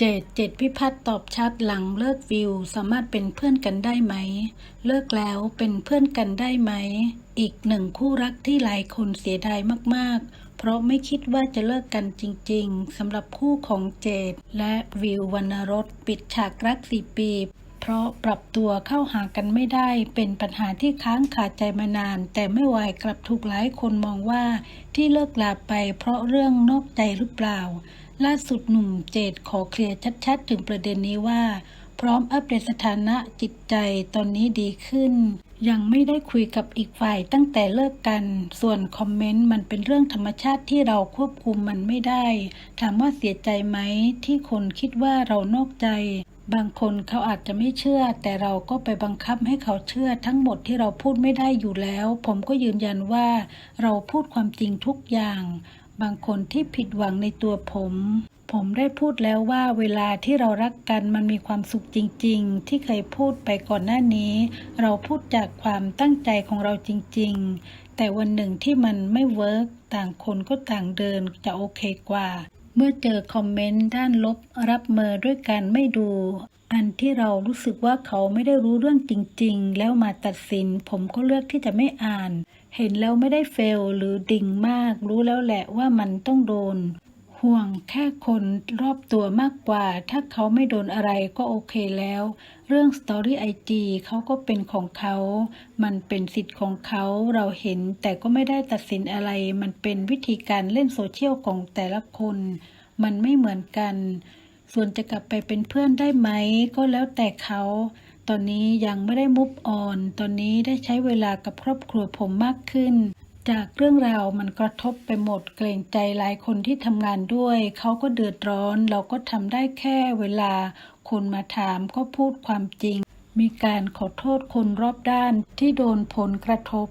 เจดเจดพิพัฒน์ตอบชัดหลังเลิกวิว สามารถเป็นเพื่อนกันได้ไหม เลิกแล้วเป็นเพื่อนกันได้ไหม อีกหนึ่งคู่รักที่หลายคนเสียดายมาก ๆ เพราะไม่คิดว่าจะเลิกกันจริง ๆสำหรับคู่ของเจดและวิววรรณรสปิดฉากรักสี่ปี เพราะปรับตัวเข้าหากันไม่ได้ เป็นปัญหาที่ค้างคาใจมานาน แต่ไม่วายกลับถูกหลายคนมองว่า ที่เลิกลาไปเพราะเรื่องนอกใจหรือเปล่า ล่าสุดหนุ่มเจดขอเคลียร์ชัด ๆ ถึงประเด็นนี้ว่า พร้อมอัปเดตสถานะจิตใจตอนนี้ดีขึ้น ยังไม่ได้คุยกับอีกฝ่ายตั้งแต่เลิกกัน ส่วนคอมเมนต์มันเป็นเรื่องธรรมชาติที่เราควบคุมมันไม่ได้ ถามว่าเสียใจไหมที่คนคิดว่าเรานอกใจ บางคนเขาอาจจะไม่เชื่อ แต่เราก็ไปบังคับให้เขาเชื่อทั้งหมดที่เราพูดไม่ได้อยู่แล้ว ผมก็ยืนยันว่า เราพูดความจริงทุกอย่าง บางคนที่ผิดหวังในตัวผม ผมได้พูดแล้วว่าเวลาที่เรารักกันมันมีความสุขจริง ๆ ที่เคยพูดไปก่อนหน้านี้ เราพูดจากความตั้งใจของเราจริง ๆ แต่วันหนึ่งที่มันไม่เวิร์กต่างคนก็ต่างเดินจะโอเคกว่า เมื่อเจอคอมเมนต์ด้านลบรับมือด้วยการไม่ดู อันที่เรารู้สึกว่าเขาไม่ได้รู้เรื่องจริง ๆ แล้วมาตัดสิน ผมก็เลือกที่จะไม่อ่าน เห็นแล้วไม่ได้เฟลหรือดิ่งมาก รู้แล้วแหละว่ามันต้องโดน ห่วงแค่คนรอบตัวมากกว่า ถ้าเขาไม่โดนอะไรก็โอเคแล้ว เรื่องสตอรี่ไอจีเขาก็เป็นของเขา มันเป็นสิทธิ์ของเขาเราเห็นแต่ก็ไม่ได้ตัดสินอะไร มันเป็นวิธีการเล่นโซเชียลของแต่ละคน มันไม่เหมือนกัน ส่วนจะกลับไปเป็นเพื่อนได้ไหม ก็แล้วแต่เขา ตอนนี้ยังไม่ได้มุฟออน ตอนนี้ได้ใช้เวลากับครอบครัวผมมากขึ้น จากเรื่องราวมันกระทบไปหมดเกรงใจหลายคนที่ทำงานด้วย เขาก็เดือดร้อน เราก็ทำได้แค่เวลา คนมาถามก็พูดความจริง มีการขอโทษคนรอบด้านที่โดนผลกระทบ